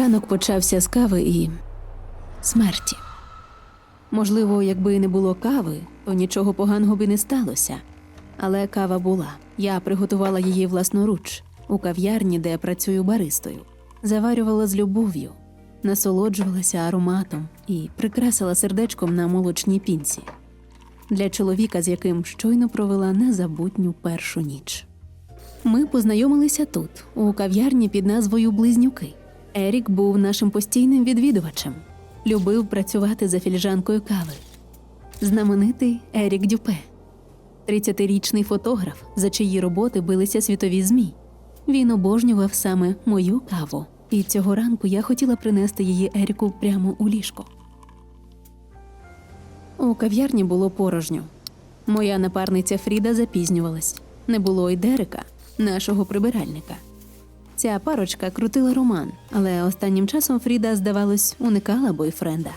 Ранок почався з кави і смерті. Можливо, якби не було кави, то нічого поганого би не сталося. Але кава була. Я приготувала її власноруч у кав'ярні, де працюю баристою. Заварювала з любов'ю, насолоджувалася ароматом і прикрасила сердечком на молочній пінці для чоловіка, з яким щойно провела незабутню першу ніч. Ми познайомилися тут, у кав'ярні під назвою Близнюки. Ерік був нашим постійним відвідувачем, любив працювати за філіжанкою кави. Знаменитий Ерік Дюпе, 30-річний фотограф, за чиї роботи билися світові змі. Він обожнював саме мою каву, і цього ранку я хотіла принести її Еріку прямо у ліжко. У кав'ярні було порожньо. Моя напарниця Фріда запізнювалась. Не було й Дерека, нашого прибиральника. Ця парочка крутила роман, але останнім часом Фріда, здавалось, уникала бойфренда.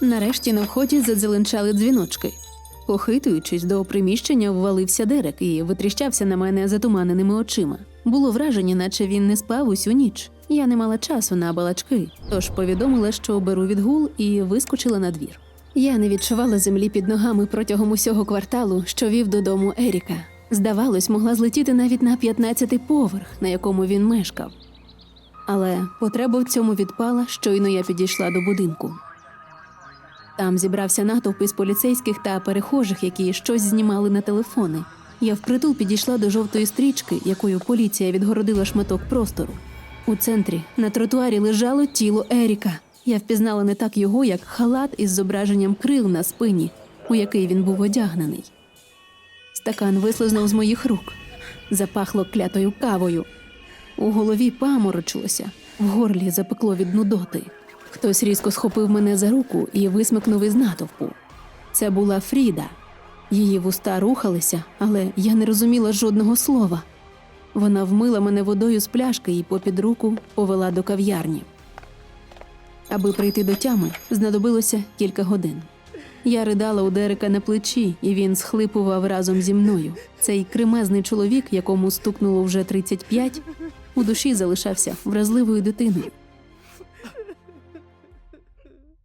Нарешті на вході задзеленчали дзвіночки. Похитуючись до приміщення, ввалився Дерек і витріщався на мене затуманеними очима. Було враження, наче він не спав усю ніч. Я не мала часу на балачки, тож повідомила, що беру відгул і вискочила на двір. Я не відчувала землі під ногами протягом усього кварталу, що вів додому Еріка. Здавалось, могла злетіти навіть на 15-й поверх, на якому він мешкав. Але потреба в цьому відпала, щойно я підійшла до будинку. Там зібрався натовп із поліцейських та перехожих, які щось знімали на телефони. Я впритул підійшла до жовтої стрічки, якою поліція відгородила шматок простору. У центрі на тротуарі лежало тіло Еріка. Я впізнала не так його, як халат із зображенням крил на спині, у який він був одягнений. Стакан вислизнув з моїх рук, запахло клятою кавою. У голові паморочилося, в горлі запекло від нудоти. Хтось різко схопив мене за руку і висмикнув із натовпу. Це була Фріда. Її вуста рухалися, але я не розуміла жодного слова. Вона вмила мене водою з пляшки і попід руку повела до кав'ярні. Аби прийти до тями, знадобилося кілька годин. Я ридала у Дерека на плечі, і він схлипував разом зі мною. Цей кремезний чоловік, якому стукнуло вже 35, у душі залишався вразливою дитиною.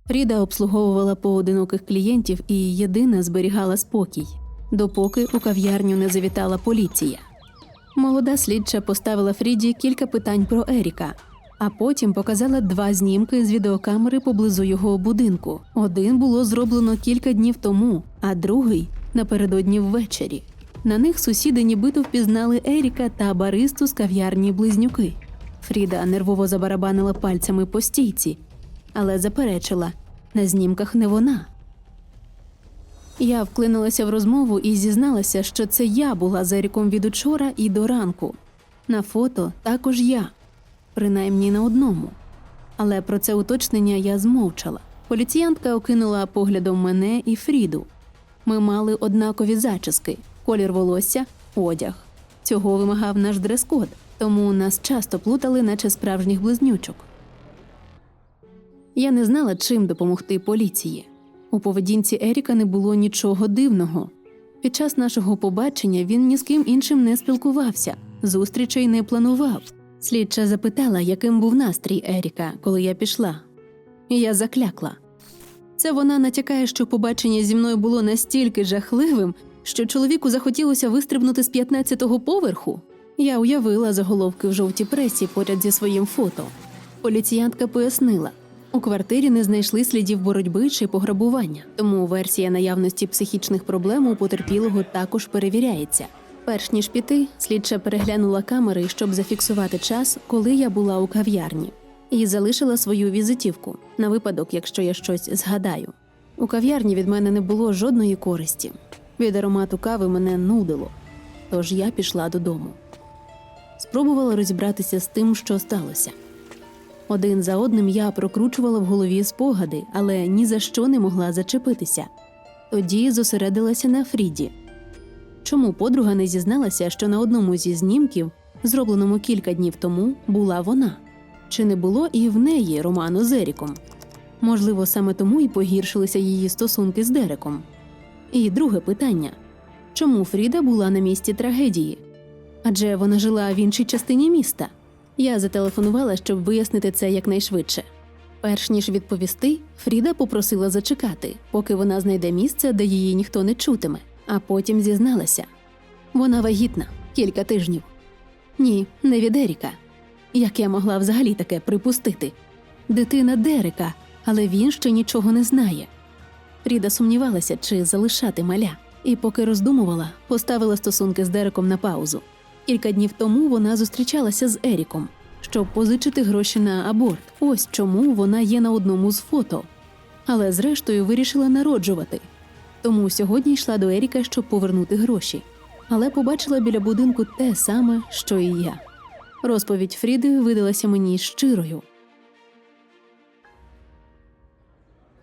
Фріда обслуговувала поодиноких клієнтів і єдина зберігала спокій, допоки у кав'ярню не завітала поліція. Молода слідча поставила Фріді кілька питань про Еріка, а потім показала два знімки з відеокамери поблизу його будинку. Один було зроблено кілька днів тому, а другий напередодні ввечері. На них сусіди нібито впізнали Еріка та баристу з кав'ярні близнюки. Фріда нервово забарабанила пальцями по стійці, але заперечила на знімках не вона. Я вклинилася в розмову і зізналася, що це я була за Еріком від учора і до ранку. На фото також я, принаймні на одному. Але про це уточнення я змовчала. Поліціянтка окинула поглядом мене і Фріду. Ми мали однакові зачіски, колір волосся, одяг. Цього вимагав наш дрес-код, тому нас часто плутали, наче справжніх близнючок. Я не знала, чим допомогти поліції. У поведінці Еріка не було нічого дивного. Під час нашого побачення він ні з ким іншим не спілкувався, зустрічей не планував. Слідча запитала, яким був настрій Еріка, коли я пішла. Я заклякла. Це вона натякає, що побачення зі мною було настільки жахливим, що чоловіку захотілося вистрибнути з 15-го поверху. Я уявила заголовки в жовтій пресі поряд зі своїм фото. Поліціянтка пояснила. У квартирі не знайшли слідів боротьби чи пограбування, тому версія наявності психічних проблем у потерпілого також перевіряється. Перш ніж піти, слідча переглянула камери, щоб зафіксувати час, коли я була у кав'ярні, і залишила свою візитівку на випадок, якщо я щось згадаю. У кав'ярні від мене не було жодної користі. Від аромату кави мене нудило, тож я пішла додому. Спробувала розібратися з тим, що сталося. Один за одним я прокручувала в голові спогади, але ні за що не могла зачепитися. Тоді зосередилася на Фріді. Чому подруга не зізналася, що на одному зі знімків, зробленому кілька днів тому, була вона? Чи не було і в неї роману з Еріком? Можливо, саме тому і погіршилися її стосунки з Дереком. І друге питання: чому Фріда була на місці трагедії? Адже вона жила в іншій частині міста. Я зателефонувала, щоб вияснити це якнайшвидше. Перш ніж відповісти, Фріда попросила зачекати, поки вона знайде місце, де її ніхто не чутиме, а потім зізналася. Вона вагітна кілька тижнів. Ні, не від Еріка. Як я могла взагалі таке припустити? Дитина Дерека, але він ще нічого не знає. Фріда сумнівалася, чи залишати маля, і поки роздумувала, поставила стосунки з Дереком на паузу. Кілька днів тому вона зустрічалася з Еріком, щоб позичити гроші на аборт. Ось чому вона є на одному з фото. Але зрештою вирішила народжувати. Тому сьогодні йшла до Еріка, щоб повернути гроші. Але побачила біля будинку те саме, що і я. Розповідь Фріди видалася мені щирою.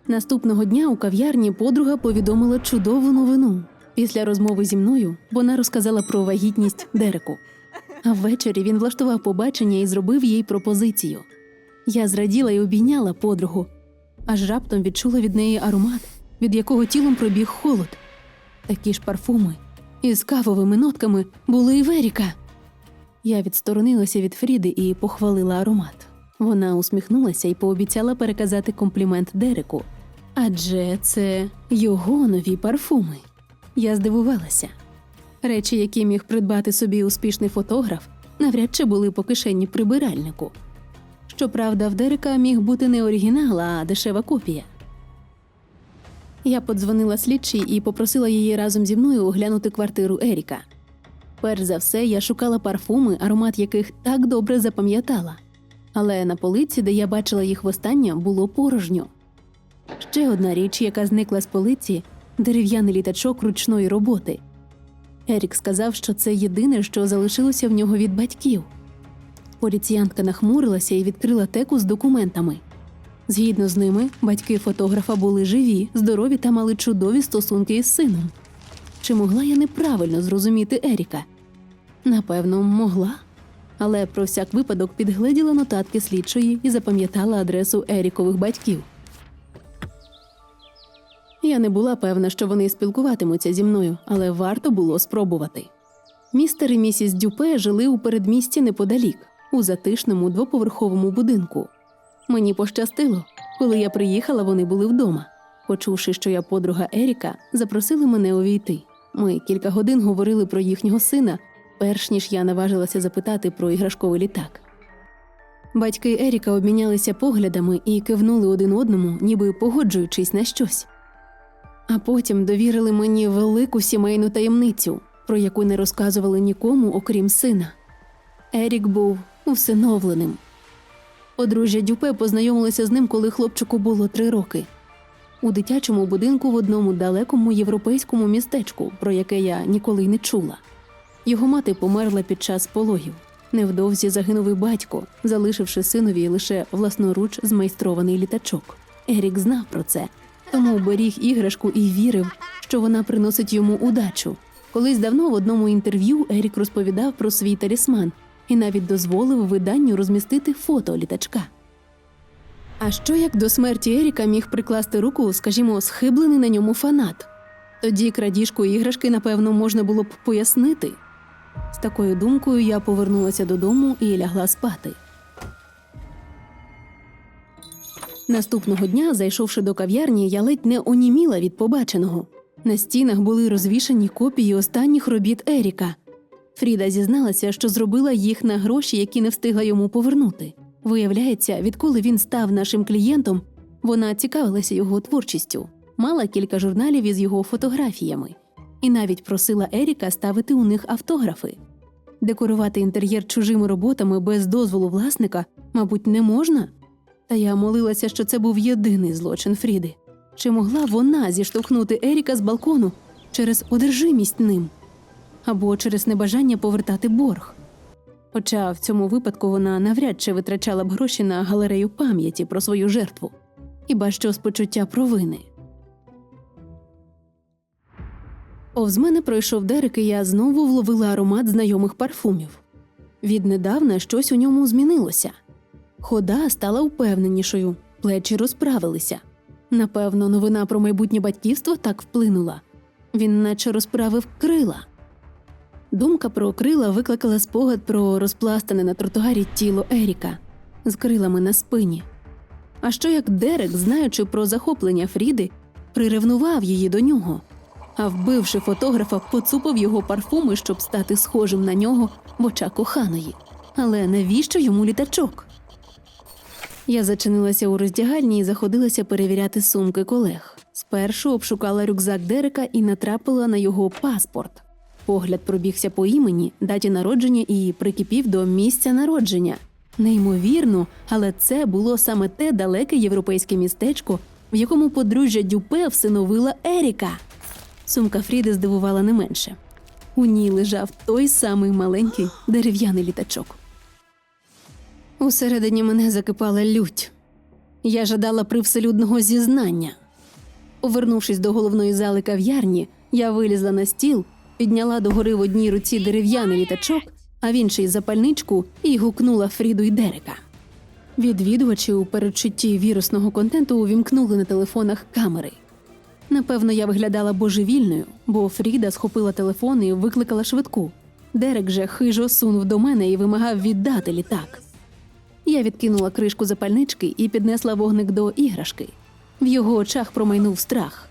Наступного дня у кав'ярні подруга повідомила чудову новину. Після розмови зі мною вона розказала про вагітність Дереку. А ввечері він влаштував побачення і зробив їй пропозицію. Я зраділа і обійняла подругу, аж раптом відчула від неї аромат, від якого тілом пробіг холод. Такі ж парфуми із кавовими нотками були і Веріка. Я відсторонилася від Фріди і похвалила аромат. Вона усміхнулася і пообіцяла переказати комплімент Дереку. Адже це його нові парфуми. Я здивувалася. Речі, які міг придбати собі успішний фотограф, навряд чи були по кишені прибиральнику. Щоправда, в Дерека міг бути не оригінал, а дешева копія. Я подзвонила слідчій і попросила її разом зі мною оглянути квартиру Еріка. Перш за все, я шукала парфуми, аромат яких так добре запам'ятала. Але на полиці, де я бачила їх востаннє, було порожньо. Ще одна річ, яка зникла з полиці дерев'яний літачок ручної роботи. Ерік сказав, що це єдине, що залишилося в нього від батьків. Поліціянтка нахмурилася і відкрила теку з документами. Згідно з ними, батьки фотографа були живі, здорові та мали чудові стосунки із сином. Чи могла я неправильно зрозуміти Еріка? Напевно, могла. Але про всяк випадок підгледіла нотатки слідчої і запам'ятала адресу Ерікових батьків. Я не була певна, що вони спілкуватимуться зі мною, але варто було спробувати. Містер і місіс Дюпе жили у передмісті неподалік, у затишному двоповерховому будинку. Мені пощастило, коли я приїхала, вони були вдома. Почувши, що я подруга Еріка, запросили мене увійти. Ми кілька годин говорили про їхнього сина, перш ніж я наважилася запитати про іграшковий літак. Батьки Еріка обмінялися поглядами і кивнули один одному, ніби погоджуючись на щось. А потім довірили мені велику сімейну таємницю, про яку не розказували нікому, окрім сина. Ерік був усиновленим. Подружжя Дюпе познайомилося з ним, коли хлопчику було три роки. У дитячому будинку в одному далекому європейському містечку, про яке я ніколи й не чула. Його мати померла під час пологів. Невдовзі загинув і батько, залишивши синові лише власноруч змайстрований літачок. Ерік знав про це, тому беріг іграшку і вірив, що вона приносить йому удачу. Колись давно в одному інтерв'ю Ерік розповідав про свій талісман і навіть дозволив виданню розмістити фото літачка. А що як до смерті Еріка міг прикласти руку, скажімо, схиблений на ньому фанат? Тоді крадіжку іграшки, напевно, можна було б пояснити. З такою думкою я повернулася додому і лягла спати. Наступного дня, зайшовши до кав'ярні, я ледь не оніміла від побаченого. На стінах були розвішані копії останніх робіт Еріка. Фріда зізналася, що зробила їх на гроші, які не встигла йому повернути. Виявляється, відколи він став нашим клієнтом, вона цікавилася його творчістю, мала кілька журналів із його фотографіями і навіть просила Еріка ставити у них автографи. Декорувати інтер'єр чужими роботами без дозволу власника, мабуть, не можна. Та я молилася, що це був єдиний злочин Фріди. Чи могла вона зіштовхнути Еріка з балкону через одержимість ним або через небажання повертати борг? Хоча в цьому випадку вона навряд чи витрачала б гроші на галерею пам'яті про свою жертву, хіба що з почуття провини. Повз мене пройшов Дерек, і я знову вловила аромат знайомих парфумів. Віднедавна щось у ньому змінилося. Хода стала впевненішою, плечі розправилися. Напевно, новина про майбутнє батьківство так вплинула. Він наче розправив крила. Думка про крила викликала спогад про розпластане на тротуарі тіло Еріка з крилами на спині. А що як Дерек, знаючи про захоплення Фріди, приревнував її до нього, а вбивши фотографа, поцупив його парфуми, щоб стати схожим на нього в очах коханої. Але навіщо йому літачок? Я зачинилася у роздягальні і заходилася перевіряти сумки колег. Спершу обшукала рюкзак Дерека і натрапила на його паспорт. Погляд пробігся по імені, даті народження і прикипів до місця народження. Неймовірно, але це було саме те далеке європейське містечко, в якому подружжя Дюпе всиновила Еріка. Сумка Фріди здивувала не менше. У ній лежав той самий маленький дерев'яний літачок. Усередині мене закипала лють. Я жадала привселюдного зізнання. Повернувшись до головної зали кав'ярні, я вилізла на стіл, підняла догори в одній руці дерев'яний літачок, а в іншій запальничку і гукнула Фріду й Дерека. Відвідувачі у передчутті вірусного контенту увімкнули на телефонах камери. Напевно, я виглядала божевільною, бо Фріда схопила телефон і викликала швидку. Дерек же хижо сунув до мене і вимагав віддати літак. Я відкинула кришку запальнички і піднесла вогник до іграшки. В його очах промайнув страх.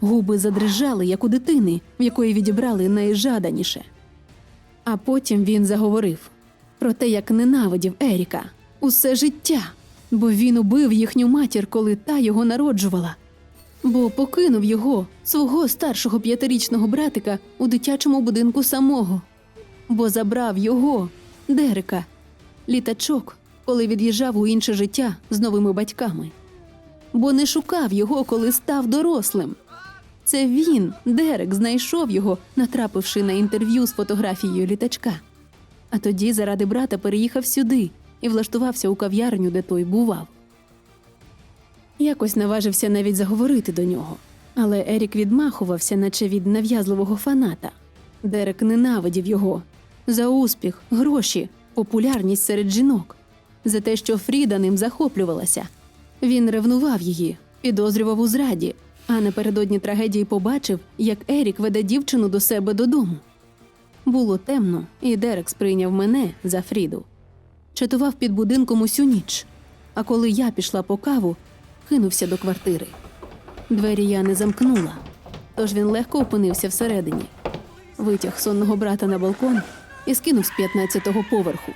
Губи задрижали, як у дитини, в якої відібрали найжаданіше. А потім він заговорив про те, як ненавидів Еріка усе життя, бо він убив їхню матір, коли та його народжувала, бо покинув його, свого старшого п'ятирічного братика, у дитячому будинку самого, бо забрав його, Дерека, літачок, коли від'їжджав у інше життя з новими батьками, бо не шукав його, коли став дорослим. Це він, Дерек, знайшов його, натрапивши на інтерв'ю з фотографією літачка. А тоді заради брата переїхав сюди і влаштувався у кав'ярню, де той бував. Якось наважився навіть заговорити до нього, але Ерік відмахувався, наче від нав'язливого фаната. Дерек ненавидів його за успіх, гроші, популярність серед жінок, за те, що Фріда ним захоплювалася. Він ревнував її, підозрював у зраді, а напередодні трагедії побачив, як Ерік веде дівчину до себе додому. Було темно, і Дерек сприйняв мене за Фріду. Чатував під будинком усю ніч. А коли я пішла по каву, кинувся до квартири. Двері я не замкнула, тож він легко опинився всередині. Витяг сонного брата на балкон і скинув з 15-го поверху.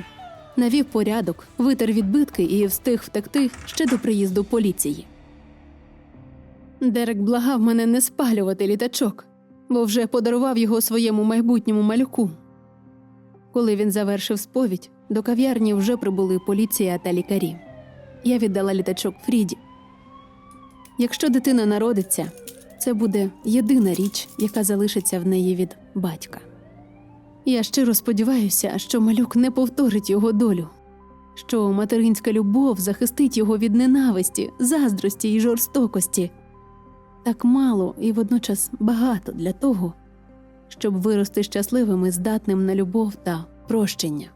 Навів порядок, витер відбитки і встиг втекти ще до приїзду поліції. Дерек благав мене не спалювати літачок, бо вже подарував його своєму майбутньому малюку. Коли він завершив сповідь, до кав'ярні вже прибули поліція та лікарі. Я віддала літачок Фріді. Якщо дитина народиться, це буде єдина річ, яка залишиться в неї від батька. Я щиро сподіваюся, що малюк не повторить його долю, що материнська любов захистить його від ненависті, заздрості і жорстокості. Так мало і водночас багато для того, щоб вирости щасливим і здатним на любов та прощення.